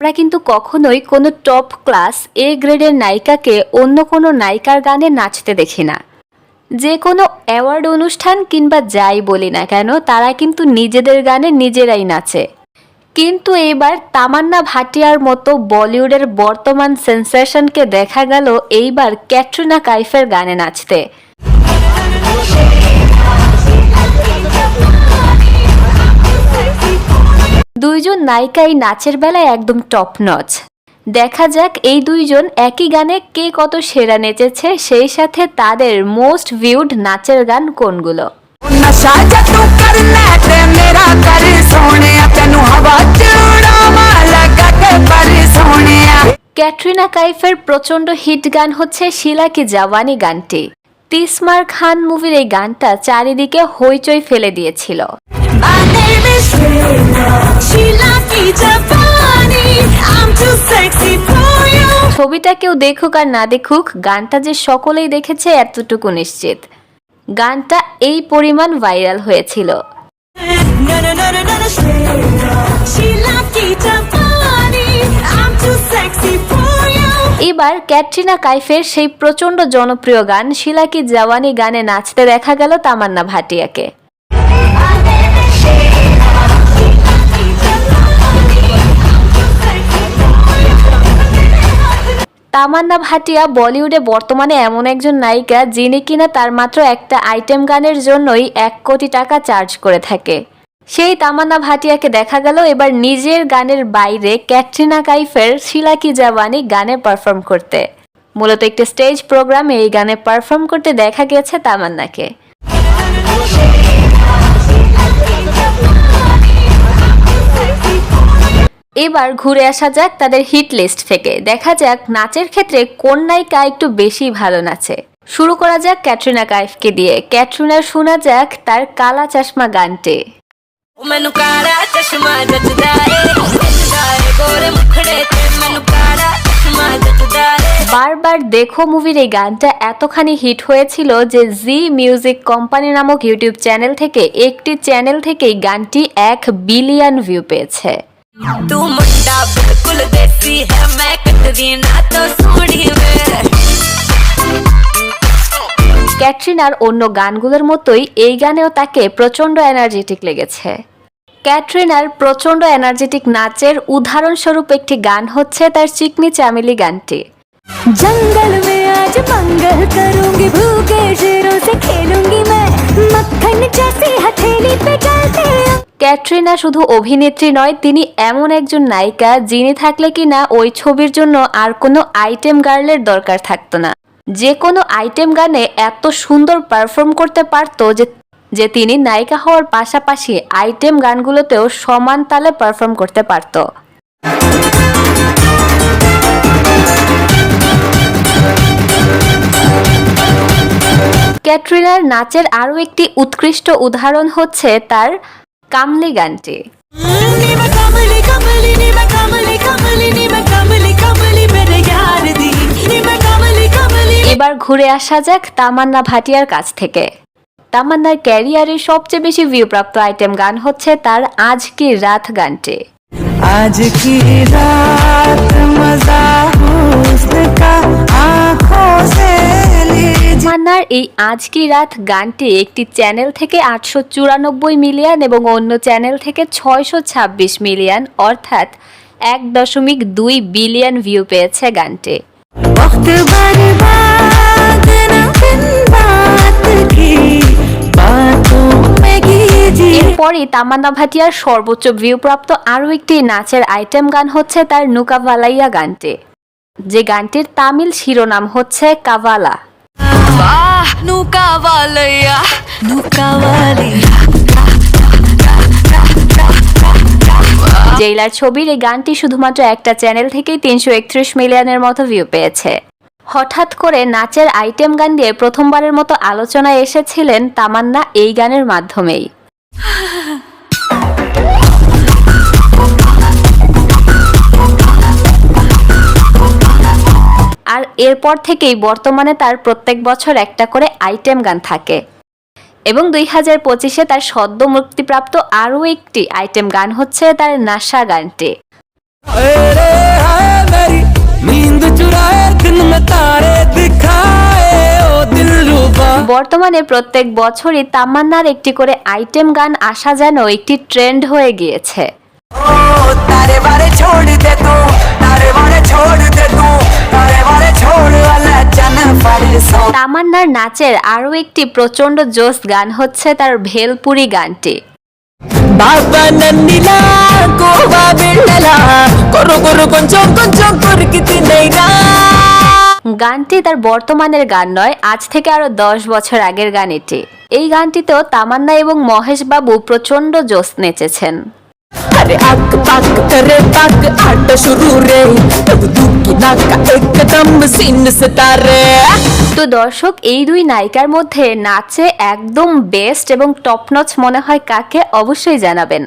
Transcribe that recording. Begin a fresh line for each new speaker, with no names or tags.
আমরা কিন্তু কখনোই কোনো টপ ক্লাস এ গ্রেডের নায়িকাকে অন্য কোনো নায়িকার গানে নাচতে দেখি না। যে কোনো অ্যাওয়ার্ড অনুষ্ঠান কিংবা যাই বলি না কেন, তারা কিন্তু নিজেদের গানে নিজেরাই নাচে। কিন্তু এইবার তামান্না ভাটিয়ার মতো বলিউডের বর্তমান সেন্সেশনকে দেখা গেল এইবার ক্যাটরিনা কাইফের গানে নাচতে। দুইজন নায়িকাই নাচের বেলায় একদম টপ নচ দেখা যাক এই দুইজন একই গানে কে কত সেরা নেচেছে, সেই সাথে তাদের মোস্ট ভিউড নাচের গান কোনগুলো? ক্যাটরিনা কাইফের প্রচণ্ড হিট গান হচ্ছে শিলা কি জাওয়ানি গানটি তিসমার খান মুভির এই গানটা চারিদিকে হইচই ফেলে দিয়েছিল ছবিটা কেউ দেখুক আর না দেখুক গানটা যে সকলেই দেখেছে এতটুকু নিশ্চিত গানটা এই পরিমাণ ভাইরাল হয়েছিল এবার ক্যাটরিনা কাইফের সেই প্রচণ্ড জনপ্রিয় গান শিলা কি জওয়ানি গানে নাচতে দেখা গেল তামান্না ভাটিয়াকে। তামান্না ভাটিয়া বলিউডে বর্তমানে এমন একজন নায়িকা যিনি কিনা তার মাত্র একটা আইটেম গানের জন্যই এক কোটি টাকা চার্জ করে থাকে। সেই তামান্না ভাটিয়াকে দেখা গেল, এবার নিজের গানের বাইরে ক্যাটরিনা কাইফের শিলা কি জাওয়ানি গানে পারফর্ম করতে। মূলত একটি স্টেজ প্রোগ্রামে এই গানে পারফর্ম করতে দেখা গেছে তামান্নাকে। এবার ঘুরে আসা যাক তাদের হিট লিস্ট থেকে। দেখা যাক নাচের ক্ষেত্রে কোন নায়িকা একটু বেশি ভালো নাচে। শুরু করা যাক ক্যাটরিনা কাইফকে দিয়ে। ক্যাটরিনা শোনা যাক তার কালা চশমা গানটি।
ਮੈਨੂੰ ਕਾੜਾ ਚਸ਼ਮਾ ਜੱਜਦਾ ਏ ਜੱਜਦਾ ਏ ਗੋਰੇ ਮੁਖੜੇ ਤੇ ਮੈਨੂੰ ਕਾੜਾ ਚਸ਼ਮਾ ਜੱਜਦਾ ਏ
বারবার দেখো মুভির এই গানটা এতখানি হিট হয়েছিল যে জি মিউজিক কোম্পানি নামক ইউটিউব চ্যানেল থেকে একটি চ্যানেল থেকেই গানটি এক বিলিয়ন ভিউ পেয়েছে
ਤੂੰ ਮੁੰਡਾ ਬਿਲਕੁਲ ਦੇਸੀ ਹੈ ਮੈਂ ਕੱਟਦੀ ਨਾ ਤੋ ਸੋਹਣੀ ਵੇ
ক্যাটরিনার অন্য গানগুলোর মতোই এই গানেও তাকে প্রচণ্ড এনার্জেটিক লেগেছে ক্যাটরিনার প্রচণ্ড এনার্জেটিক নাচের উদাহরণস্বরূপ একটি গান হচ্ছে তার চিকনি চামেলি গানটি
जंगल में आज मंगल करूंगी भूखे शेरों से खेलूंगी मैं मक्खन जैसी हथेली पे चलते
ক্যাটরিনা শুধু অভিনেত্রী নয় তিনি এমন একজন নায়িকা যিনি থাকলে কিনা ওই ছবির জন্য আর কোনো আইটেম গার্লের দরকার থাকতো না যে কোনো আইটেম গানে এত সুন্দর পারফর্ম করতে পারত যে যে তিনি নায়িকা হওয়ার পাশাপাশি আইটেম গানগুলোতেও সমান তালে পারফর্ম করতে পারত। ক্যাটরিনার নাচের আরও একটি উৎকৃষ্ট উদাহরণ হচ্ছে তার কামলি গানটি।
কামলি কামলি কামলি কামলি কামলি কামলি কামলি
এবার ঘুরে আসা যাক তামান্না ভাটিয়ার কাছ থেকে। তামান্নার ক্যারিয়ারের সবচেয়ে বেশি ভিউপ্রাপ্ত আইটেম গান হচ্ছে তার আজ কি রাত গানটি।
আজ কি রাত
মান্নার এই আজ কি রাত গানটি একটি চ্যানেল থেকে আটশো চুরানব্বই মিলিয়ন এবং অন্য চ্যানেল থেকে ছয়শো ছাব্বিশ মিলিয়ন অর্থাৎ এক দশমিক দুই বিলিয়ন ভিউ পেয়েছে গানটি। এরপরই তামান্না ভাটিয়ার সর্বোচ্চ ভিউপ্রাপ্ত আরও একটি নাচের আইটেম গান হচ্ছে তার নুকাভালাইয়া গানটি। যে গানটির তামিল শিরোনাম হচ্ছে কাভালা। জেইলার ছবির এই গানটি শুধুমাত্র একটা চ্যানেল থেকেই তিনশো একত্রিশ মিলিয়নের মতো ভিউ পেয়েছে। হঠাৎ করে নাচের আইটেম গান দিয়ে প্রথমবারের মতো আলোচনায় এসেছিলেন তামান্না এই গানের মাধ্যমেই। আর এরপর থেকেই বর্তমানে তার প্রত্যেক বছর একটা করে আইটেম গান থাকে। এবং দুই হাজার পঁচিশে তার সদ্য মুক্তিপ্রাপ্ত আরও একটি আইটেম গান হচ্ছে তার নাশা গানটি। বর্তমানে প্রত্যেক বছরই তামান্নার একটি করে আইটেম গান আসা যেন একটি ট্রেন্ড হয়ে গিয়েছে।
ও তারে বারে ছোড় দে তু তারে বারে ছোড় দে তু।
তামান্নার নাচের আরও একটি প্রচণ্ড জোস গান হচ্ছে তার ভেলপুরি গানটি।
బాబా నన్నిలా గోవా వెళ్ళలా కొరు కొరు కొంచెం కొంచెం కొరికి తినైనా
গানটি তার বর্তমানের গান নয় আজ থেকে আরও দশ বছর আগের গান এটি। এই গানটিতেও তামান্না এবং মহেশ বাবু প্রচণ্ড জোস নেচেছেন।
আরে আক পাক করে পাক আটা শুরু রে।
তো দর্শক, এই দুই নায়িকার মধ্যে নাচে একদম বেস্ট এবং টপনচ মনে হয় কাকে? অবশ্যই জানাবেন।